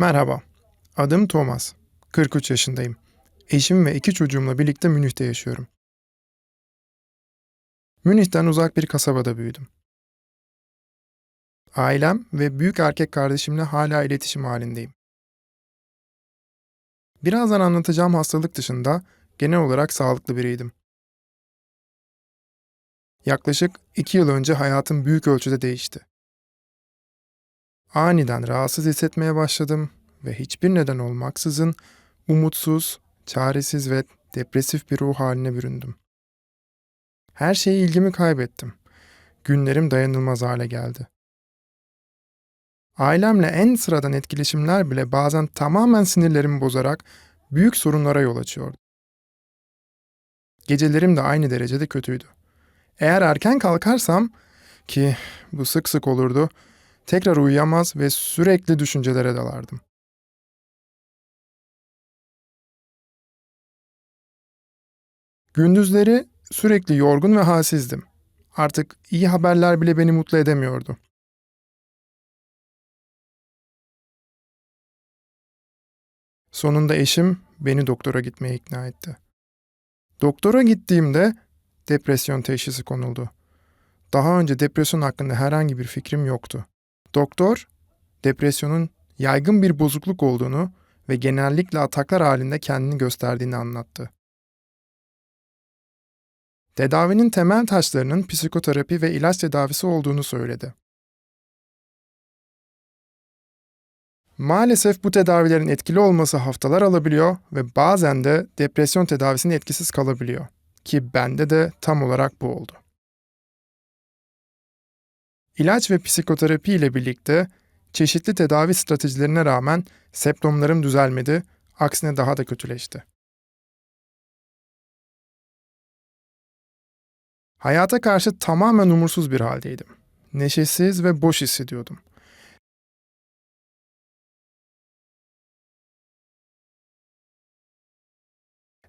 Merhaba, adım Thomas. 43 yaşındayım. Eşim ve iki çocuğumla birlikte Münih'te yaşıyorum. Münih'ten uzak bir kasabada büyüdüm. Ailem ve büyük erkek kardeşimle hala iletişim halindeyim. Birazdan anlatacağım hastalık dışında genel olarak sağlıklı biriydim. Yaklaşık iki yıl önce hayatım büyük ölçüde değişti. Aniden rahatsız hissetmeye başladım ve hiçbir neden olmaksızın umutsuz, çaresiz ve depresif bir ruh haline büründüm. Her şeye ilgimi kaybettim. Günlerim dayanılmaz hale geldi. Ailemle en sıradan etkileşimler bile bazen tamamen sinirlerimi bozarak büyük sorunlara yol açıyordu. Gecelerim de aynı derecede kötüydü. Eğer erken kalkarsam ki bu sık sık olurdu, tekrar uyuyamaz ve sürekli düşüncelere dalardım. Gündüzleri sürekli yorgun ve halsizdim. Artık iyi haberler bile beni mutlu edemiyordu. Sonunda eşim beni doktora gitmeye ikna etti. Doktora gittiğimde depresyon teşhisi konuldu. Daha önce depresyon hakkında herhangi bir fikrim yoktu. Doktor, depresyonun yaygın bir bozukluk olduğunu ve genellikle ataklar halinde kendini gösterdiğini anlattı. Tedavinin temel taşlarının psikoterapi ve ilaç tedavisi olduğunu söyledi. Maalesef bu tedavilerin etkili olması haftalar alabiliyor ve bazen de depresyon tedavisinin etkisiz kalabiliyor. Ki bende de tam olarak bu oldu. İlaç ve psikoterapi ile birlikte çeşitli tedavi stratejilerine rağmen semptomlarım düzelmedi, aksine daha da kötüleşti. Hayata karşı tamamen umursuz bir haldeydim. Neşesiz ve boş hissediyordum.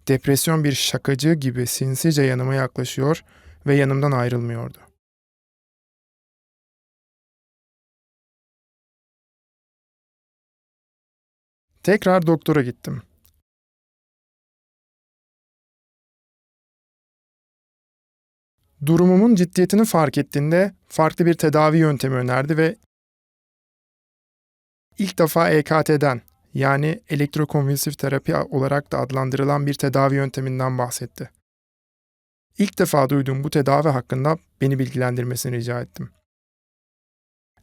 Depresyon bir şakacı gibi sinsice yanıma yaklaşıyor ve yanımdan ayrılmıyordu. Tekrar doktora gittim. Durumumun ciddiyetini fark ettiğinde farklı bir tedavi yöntemi önerdi ve ilk defa EKT'den yani elektrokonvülsif terapi olarak da adlandırılan bir tedavi yönteminden bahsetti. İlk defa duyduğum bu tedavi hakkında beni bilgilendirmesini rica ettim.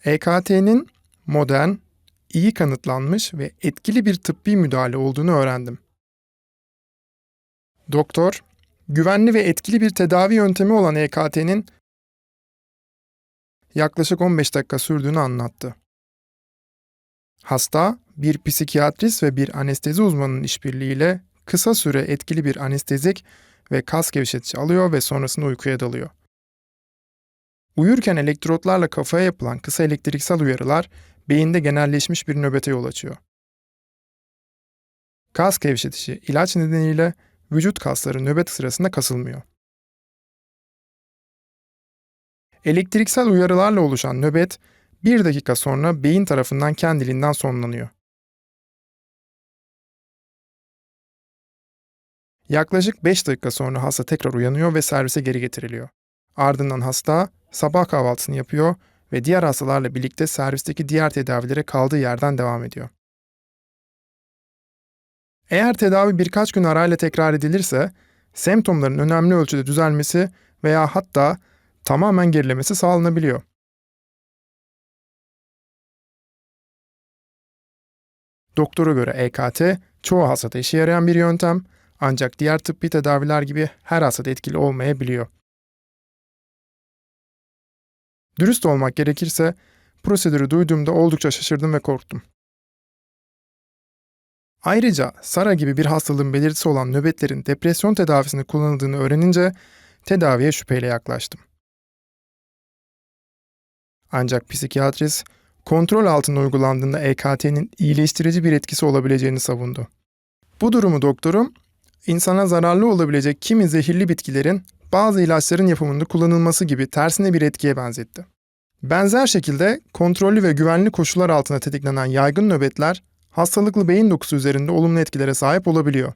EKT'nin modern, iyi kanıtlanmış ve etkili bir tıbbi müdahale olduğunu öğrendim. Doktor, güvenli ve etkili bir tedavi yöntemi olan EKT'nin yaklaşık 15 dakika sürdüğünü anlattı. Hasta, bir psikiyatrist ve bir anestezi uzmanının işbirliğiyle kısa süre etkili bir anestezik ve kas gevşetici alıyor ve sonrasında uykuya dalıyor. Uyurken elektrotlarla kafaya yapılan kısa elektriksel uyarılar beyinde genelleşmiş bir nöbete yol açıyor. Kas gevşetici ilaç nedeniyle vücut kasları nöbet sırasında kasılmıyor. Elektriksel uyarılarla oluşan nöbet bir dakika sonra beyin tarafından kendiliğinden sonlanıyor. Yaklaşık 5 dakika sonra hasta tekrar uyanıyor ve servise geri getiriliyor. Ardından hasta sabah kahvaltısını yapıyor ve diğer hastalarla birlikte servisteki diğer tedavilere kaldığı yerden devam ediyor. Eğer tedavi birkaç gün arayla tekrar edilirse, semptomların önemli ölçüde düzelmesi veya hatta tamamen gerilemesi sağlanabiliyor. Doktora göre EKT çoğu hastada işe yarayan bir yöntem ancak diğer tıbbi tedaviler gibi her hastada etkili olmayabiliyor. Dürüst olmak gerekirse prosedürü duyduğumda oldukça şaşırdım ve korktum. Ayrıca SARA gibi bir hastalığın belirtisi olan nöbetlerin depresyon tedavisinde kullanıldığını öğrenince tedaviye şüpheyle yaklaştım. Ancak psikiyatrist kontrol altında uygulandığında EKT'nin iyileştirici bir etkisi olabileceğini savundu. Bu durumu doktorum, insana zararlı olabilecek kimi zehirli bitkilerin bazı ilaçların yapımında kullanılması gibi tersine bir etkiye benzetti. Benzer şekilde kontrollü ve güvenli koşullar altında tetiklenen yaygın nöbetler hastalıklı beyin dokusu üzerinde olumlu etkilere sahip olabiliyor.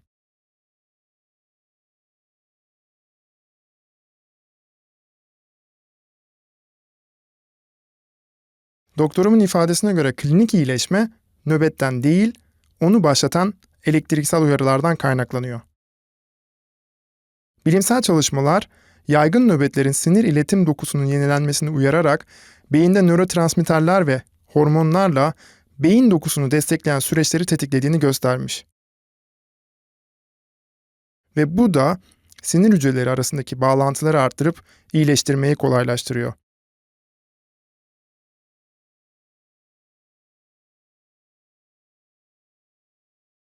Doktorumun ifadesine göre klinik iyileşme nöbetten değil, onu başlatan elektriksel uyarılardan kaynaklanıyor. Bilimsel çalışmalar, yaygın nöbetlerin sinir iletim dokusunun yenilenmesini uyararak beyinde nörotransmitterler ve hormonlarla beyin dokusunu destekleyen süreçleri tetiklediğini göstermiş. Ve bu da sinir hücreleri arasındaki bağlantıları arttırıp iyileştirmeyi kolaylaştırıyor.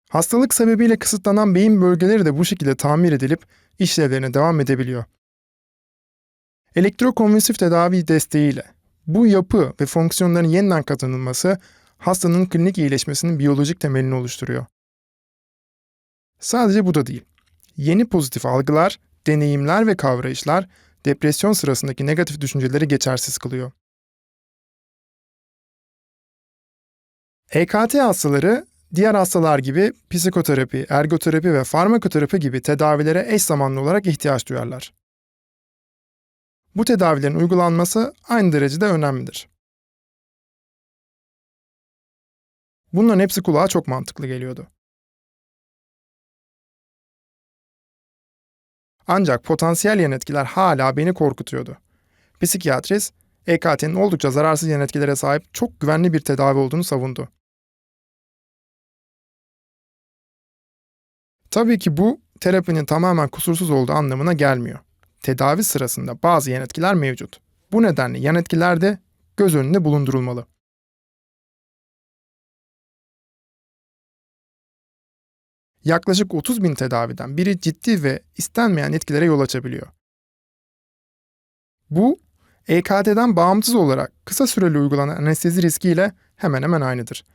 Hastalık sebebiyle kısıtlanan beyin bölgeleri de bu şekilde tamir edilip işlevlerine devam edebiliyor. Elektrokonvülsif tedavi desteğiyle bu yapı ve fonksiyonların yeniden kazanılması hastanın klinik iyileşmesinin biyolojik temelini oluşturuyor. Sadece bu da değil. Yeni pozitif algılar, deneyimler ve kavrayışlar depresyon sırasındaki negatif düşünceleri geçersiz kılıyor. EKT hastaları diğer hastalar gibi psikoterapi, ergoterapi ve farmakoterapi gibi tedavilere eş zamanlı olarak ihtiyaç duyarlar. Bu tedavilerin uygulanması aynı derecede önemlidir. Bunların hepsi kulağa çok mantıklı geliyordu. Ancak potansiyel yan etkiler hala beni korkutuyordu. Psikiyatrist, EKT'nin oldukça zararsız yan etkilere sahip çok güvenli bir tedavi olduğunu savundu. Tabii ki bu terapinin tamamen kusursuz olduğu anlamına gelmiyor. Tedavi sırasında bazı yan etkiler mevcut. Bu nedenle yan etkiler de göz önünde bulundurulmalı. Yaklaşık 30 bin tedaviden biri ciddi ve istenmeyen etkilere yol açabiliyor. Bu, EKT'den bağımsız olarak kısa süreli uygulanan anestezi riskiyle hemen hemen aynıdır.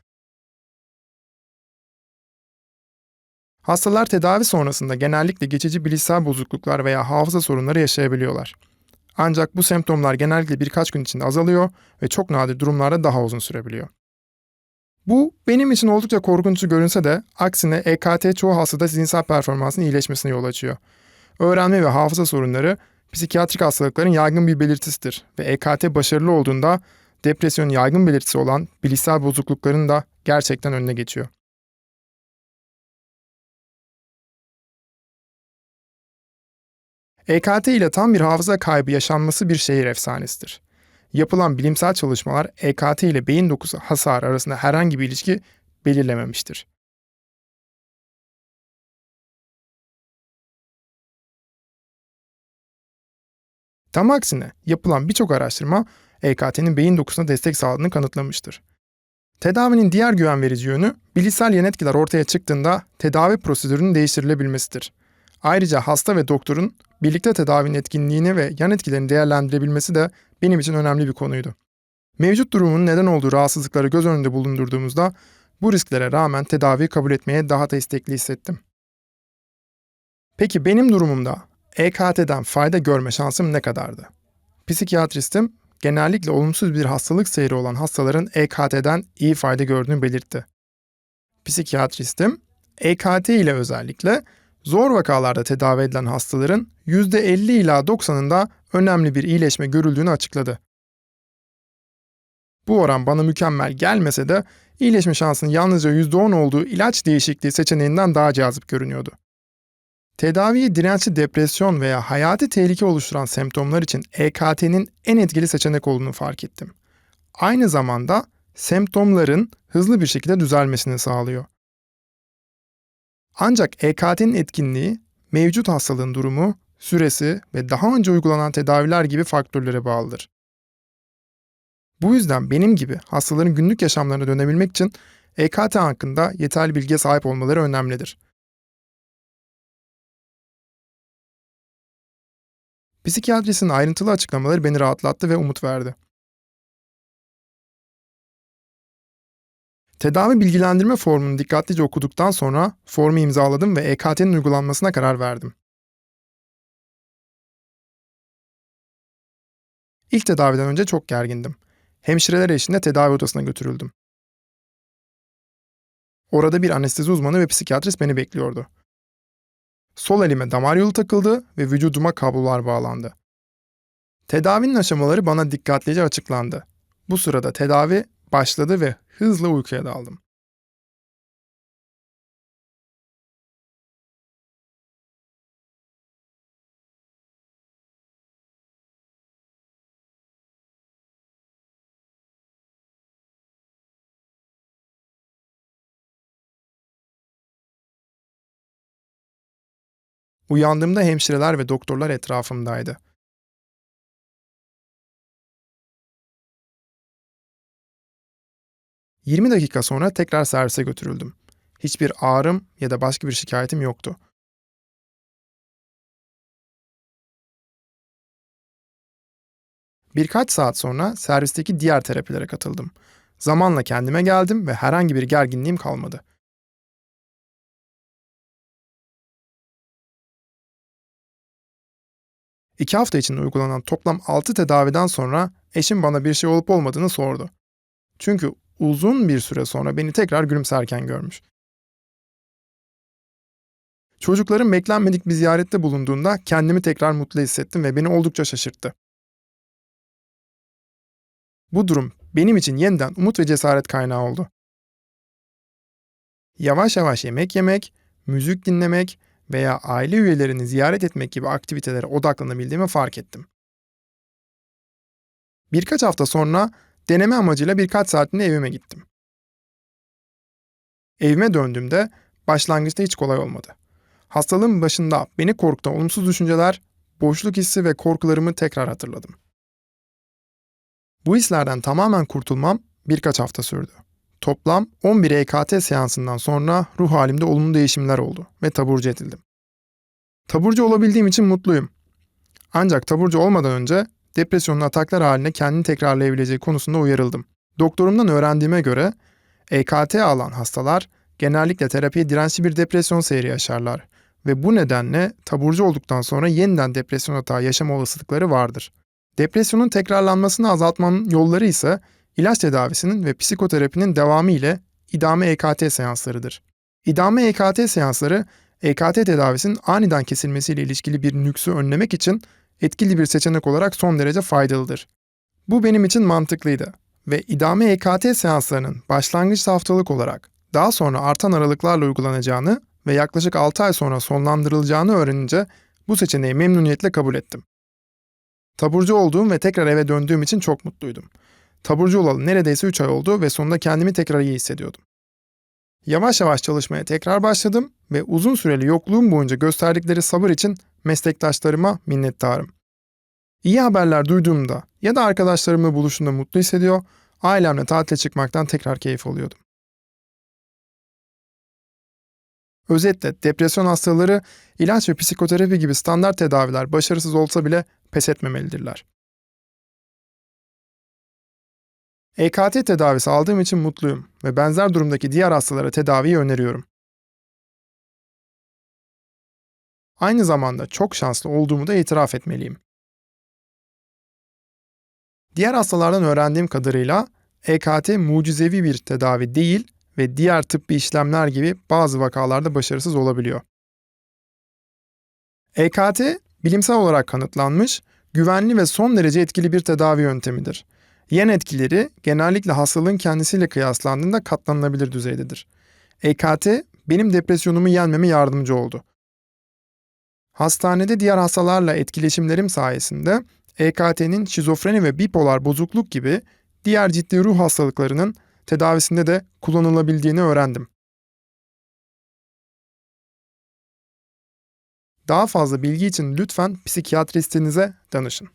Hastalar tedavi sonrasında genellikle geçici bilişsel bozukluklar veya hafıza sorunları yaşayabiliyorlar. Ancak bu semptomlar genellikle birkaç gün içinde azalıyor ve çok nadir durumlarda daha uzun sürebiliyor. Bu benim için oldukça korkunç görünse de aksine EKT çoğu hastada zihinsel performansın iyileşmesine yol açıyor. Öğrenme ve hafıza sorunları psikiyatrik hastalıkların yaygın bir belirtisidir ve EKT başarılı olduğunda depresyonun yaygın belirtisi olan bilişsel bozuklukların da gerçekten önüne geçiyor. EKT ile tam bir hafıza kaybı yaşanması bir şehir efsanesidir. Yapılan bilimsel çalışmalar EKT ile beyin dokusu hasarı arasında herhangi bir ilişki belirlememiştir. Tam aksine yapılan birçok araştırma EKT'nin beyin dokusuna destek sağladığını kanıtlamıştır. Tedavinin diğer güven verici yönü, bilişsel yan etkiler ortaya çıktığında tedavi prosedürünün değiştirilebilmesidir. Ayrıca hasta ve doktorun birlikte tedavinin etkinliğini ve yan etkilerini değerlendirebilmesi de benim için önemli bir konuydu. Mevcut durumun neden olduğu rahatsızlıkları göz önünde bulundurduğumuzda bu risklere rağmen tedaviyi kabul etmeye daha da istekli hissettim. Peki benim durumumda EKT'den fayda görme şansım ne kadardı? Psikiyatristim genellikle olumsuz bir hastalık seyri olan hastaların EKT'den iyi fayda gördüğünü belirtti. Psikiyatristim EKT ile özellikle Zor vakalarda tedavi edilen hastaların %50 ila 90'ında önemli bir iyileşme görüldüğünü açıkladı. Bu oran bana mükemmel gelmese de iyileşme şansının yalnızca %10 olduğu ilaç değişikliği seçeneğinden daha cazip görünüyordu. Tedaviye dirençli depresyon veya hayati tehlike oluşturan semptomlar için EKT'nin en etkili seçenek olduğunu fark ettim. Aynı zamanda semptomların hızlı bir şekilde düzelmesini sağlıyor. Ancak EKT'nin etkinliği, mevcut hastalığın durumu, süresi ve daha önce uygulanan tedaviler gibi faktörlere bağlıdır. Bu yüzden benim gibi hastaların günlük yaşamlarına dönebilmek için EKT hakkında yeterli bilgiye sahip olmaları önemlidir. Psikiyatrisinin ayrıntılı açıklamaları beni rahatlattı ve umut verdi. Tedavi bilgilendirme formunu dikkatlice okuduktan sonra formu imzaladım ve EKT'nin uygulanmasına karar verdim. İlk tedaviden önce çok gergindim. Hemşireler eşliğinde tedavi odasına götürüldüm. Orada bir anestezi uzmanı ve psikiyatrist beni bekliyordu. Sol elime damar yolu takıldı ve vücuduma kablolar bağlandı. Tedavinin aşamaları bana dikkatlice açıklandı. Bu sırada tedavi başladı ve hızla uykuya daldım. Uyandığımda hemşireler ve doktorlar etrafımdaydı. ...20 dakika sonra tekrar servise götürüldüm. Hiçbir ağrım ya da başka bir şikayetim yoktu. Birkaç saat sonra servisteki diğer terapilere katıldım. Zamanla kendime geldim ve herhangi bir gerginliğim kalmadı. İki hafta için uygulanan toplam 6 tedaviden sonra eşim bana bir şey olup olmadığını sordu. Çünkü uzun bir süre sonra beni tekrar gülümserken görmüş. Çocuklarım beklenmedik bir ziyarette bulunduğunda kendimi tekrar mutlu hissettim ve beni oldukça şaşırttı. Bu durum benim için yeniden umut ve cesaret kaynağı oldu. Yavaş yavaş yemek yemek, müzik dinlemek veya aile üyelerini ziyaret etmek gibi aktivitelere odaklanabildiğimi fark ettim. Birkaç hafta sonra deneme amacıyla birkaç saatliğine evime gittim. Evime döndüğümde başlangıçta hiç kolay olmadı. Hastalığın başında beni korkutan olumsuz düşünceler, boşluk hissi ve korkularımı tekrar hatırladım. Bu hislerden tamamen kurtulmam birkaç hafta sürdü. Toplam 11 EKT seansından sonra ruh halimde olumlu değişimler oldu ve taburcu edildim. Taburcu olabildiğim için mutluyum. Ancak taburcu olmadan önce depresyonun ataklar haline kendini tekrarlayabileceği konusunda uyarıldım. Doktorumdan öğrendiğime göre EKT alan hastalar genellikle terapiye dirençli bir depresyon seyri yaşarlar ve bu nedenle taburcu olduktan sonra yeniden depresyon atağı yaşama olasılıkları vardır. Depresyonun tekrarlanmasını azaltmanın yolları ise ilaç tedavisinin ve psikoterapinin devamı ile idame EKT seanslarıdır. İdame EKT seansları EKT tedavisinin aniden kesilmesiyle ilişkili bir nüksü önlemek için etkili bir seçenek olarak son derece faydalıdır. Bu benim için mantıklıydı ve idame EKT seanslarının başlangıç haftalık olarak daha sonra artan aralıklarla uygulanacağını ve yaklaşık 6 ay sonra sonlandırılacağını öğrenince bu seçeneği memnuniyetle kabul ettim. Taburcu olduğum ve tekrar eve döndüğüm için çok mutluydum. Taburcu olalı neredeyse 3 ay oldu ve sonunda kendimi tekrar iyi hissediyordum. Yavaş yavaş çalışmaya tekrar başladım ve uzun süreli yokluğum boyunca gösterdikleri sabır için meslektaşlarıma minnettarım. İyi haberler duyduğumda ya da arkadaşlarımla buluştuğumda mutlu hissediyor, ailemle tatile çıkmaktan tekrar keyif alıyordum. Özetle depresyon hastaları ilaç ve psikoterapi gibi standart tedaviler başarısız olsa bile pes etmemelidirler. EKT tedavisi aldığım için mutluyum ve benzer durumdaki diğer hastalara tedaviyi öneriyorum. Aynı zamanda çok şanslı olduğumu da itiraf etmeliyim. Diğer hastalardan öğrendiğim kadarıyla EKT mucizevi bir tedavi değil ve diğer tıbbi işlemler gibi bazı vakalarda başarısız olabiliyor. EKT bilimsel olarak kanıtlanmış, güvenli ve son derece etkili bir tedavi yöntemidir. Yan etkileri genellikle hastalığın kendisiyle kıyaslandığında katlanılabilir düzeydedir. EKT benim depresyonumu yenmeme yardımcı oldu. Hastanede diğer hastalarla etkileşimlerim sayesinde EKT'nin şizofreni ve bipolar bozukluk gibi diğer ciddi ruh hastalıklarının tedavisinde de kullanılabildiğini öğrendim. Daha fazla bilgi için lütfen psikiyatristinize danışın.